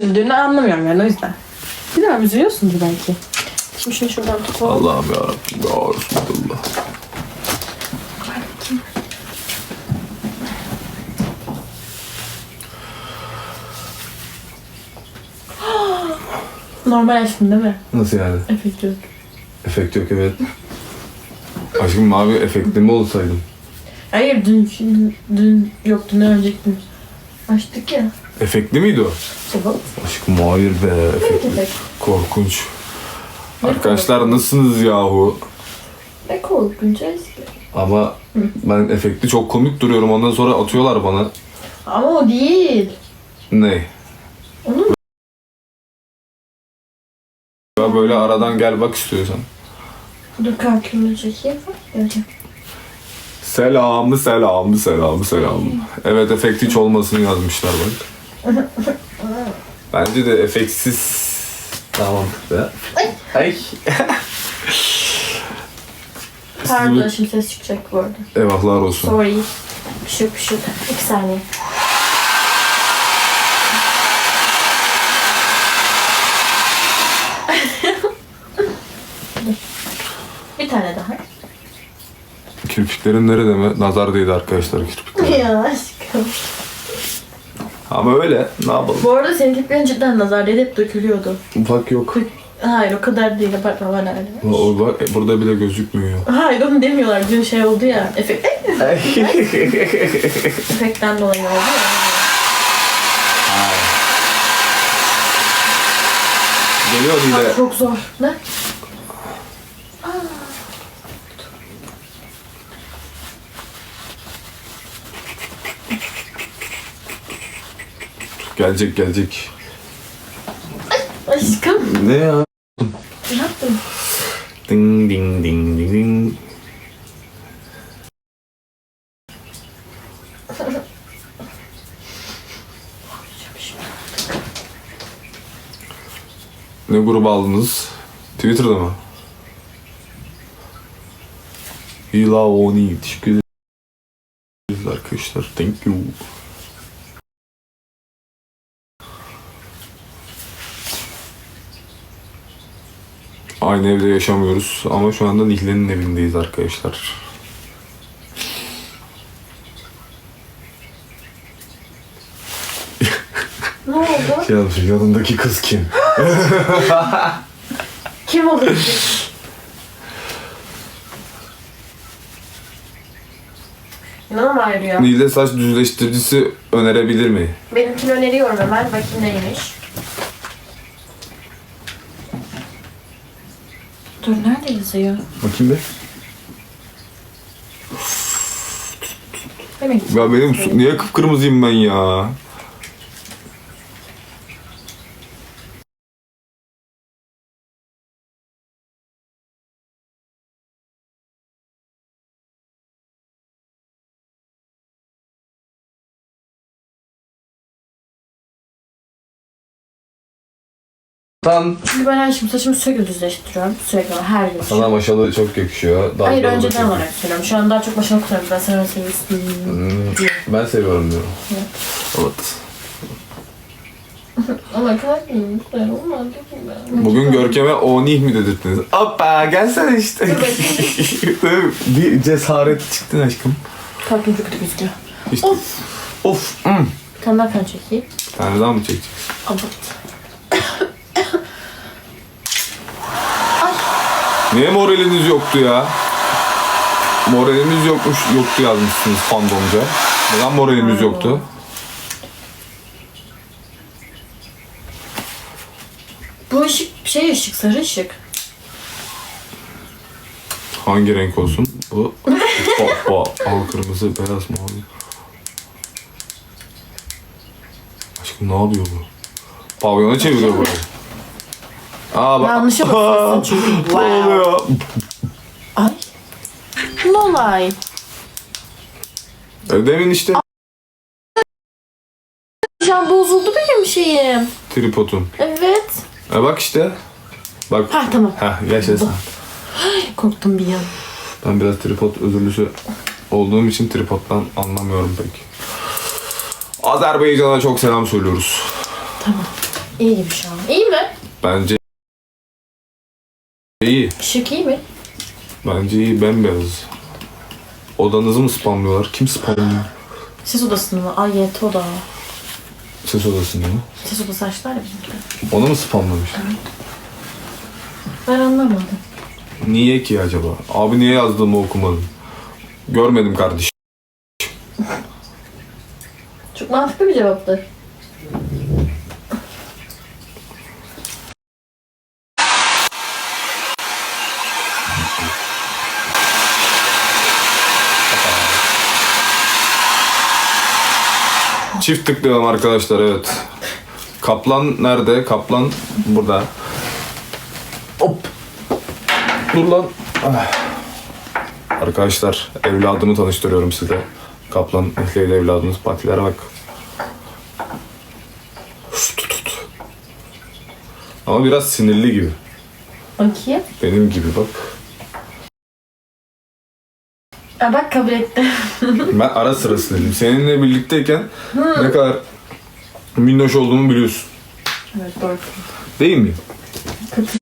Üzüldüğünü anlamıyorum yani o yüzden. Bilmiyorum üzülüyorsundur belki. Şimdi şunu şuradan tutalım. Allah'ım yarabbim ya Resulallah. Normal aşkım değil mi? Nasıl yani? Efekt yok. Efekt yok evet. Aşkım mavi efektli mi olsaydım? Hayır dün, dün, dün yok dün önceki gün. Açtık ya. Efektli miydi o? Evet. Aşkım hayır be. Efektli. efekt. Korkunç. Ne Arkadaşlar nasılsınız yahu? Ne korkunç eski. Ama ben efektli çok komik duruyorum. Ondan sonra atıyorlar bana. Ama o değil. Ne? Onu Ya böyle aradan gel bak istiyorsan. dur kalkımını çekeyim. Göreceğim. Selamı selamı selamı selamı. Evet efekt hiç olmasın yazmışlar bak. Bence de efektsiz tamam be. Ay. Pardon şimdi ses çıkacak bu arada. Eyvahlar olsun. Sorry. Pişir pişir. İki saniye. Bir tane daha. Kirpiklerin nerede mi? Nazar değdi arkadaşlar kirpikler. ya aşkım. Ama öyle ne yapalım. Bu arada senin kirpiklerin cidden nazar değdi hep dökülüyordu. Ufak yok. Hayır o kadar değil. Bana öyle. O, o bak, burada bile gözükmüyor. Hayır onu demiyorlar. Dün şey oldu ya. Efekt, efektten dolayı oldu ya. Geliyor yine. Çok zor. Ne? Gelecek gelecek. Aşkım. Ne ya? Ne yaptın? Ding ding ding ding ding. Ne grubu aldınız? Twitter'da mı? Hila Oni. Teşekkür ederiz arkadaşlar. Thank you. Aynı evde yaşamıyoruz ama şu anda Nihle'nin evindeyiz arkadaşlar. Ne oldu? Ya yanındaki kız kim? Kim olur? İnanamıyorum ya. Nihle saç düzleştiricisi önerebilir mi? Benimkini öneriyorum hemen. Bakayım neymiş. Dur nerede yazıyor? Bakayım bir. Demek Ya benim su- niye kıpkırmızıyım ben ya? Tan Çünkü ben her şimdi saçımı sürekli düzleştiriyorum. Sürekli ama her gün. sana maşalı çok yakışıyor. Daha Hayır sonra önceden bakayım. olarak söylüyorum. Şu an daha çok başına kuruyorum. Ben sana seviyorsun. Hmm, ben seviyorum diyorum. Evet. Evet. Ama kalbim güzel olmadı ki ben. Bugün Görkem'e Onih mi dedirttiniz? Hoppa gelsene işte. bir cesaret çıktın aşkım. Kalbim çok kötü gözüküyor. İşte. Of. Of. Tane daha fen çekeyim. Daha mı çekeceksin? Abart. Niye moraliniz yoktu ya? Moralimiz yokmuş, yoktu yazmışsınız fandomca. Neden moralimiz yoktu? Bu ışık şey ışık sarı ışık. Hangi renk olsun? Bu. Hoppa. Al kırmızı, beyaz, mavi. Aşkım ne yapıyor bu? Pavyona çeviriyor burayı. Aa bak. Yanlışa bakıyorsun çünkü. Ne Wow. oluyor? Ay. Ne olay? Demin işte Şu an bozuldu benim şeyim. tripodum. Evet. E bak işte. Bak. Ha tamam. Heh yaşasın. Korktum bir an. Ben biraz tripod özürlüsü olduğum için tripoddan anlamıyorum pek. Azerbaycan'a çok selam söylüyoruz. Tamam. İyi gibi şu an. İyi mi? Bence iyi. Işık iyi mi? Bence iyi bembeyaz. Odanızı mı spamlıyorlar? Kim spamlıyor? Ses odasında mı? Ay yet oda. Ses odasında mı? Ses odası açtılar ya bizimkiler. Onu mu spamlamış? Ben anlamadım. Niye ki acaba? Abi niye yazdığımı okumadın? Görmedim kardeşim. Çok mantıklı bir cevaptı. Çift tıklayalım arkadaşlar evet. Kaplan nerede? Kaplan burada. Hop. Dur lan. Ah. Arkadaşlar evladımı tanıştırıyorum size. Kaplan ehliyle evladınız. Patilere bak. Tut, tut. Ama biraz sinirli gibi. Bakayım. Benim gibi bak. Aa, bak kabul etti. Ben ara sıra sinirliyim. Seninle birlikteyken ne kadar minnoş olduğumu biliyorsun. evet doğru. Değil mi? Kötü.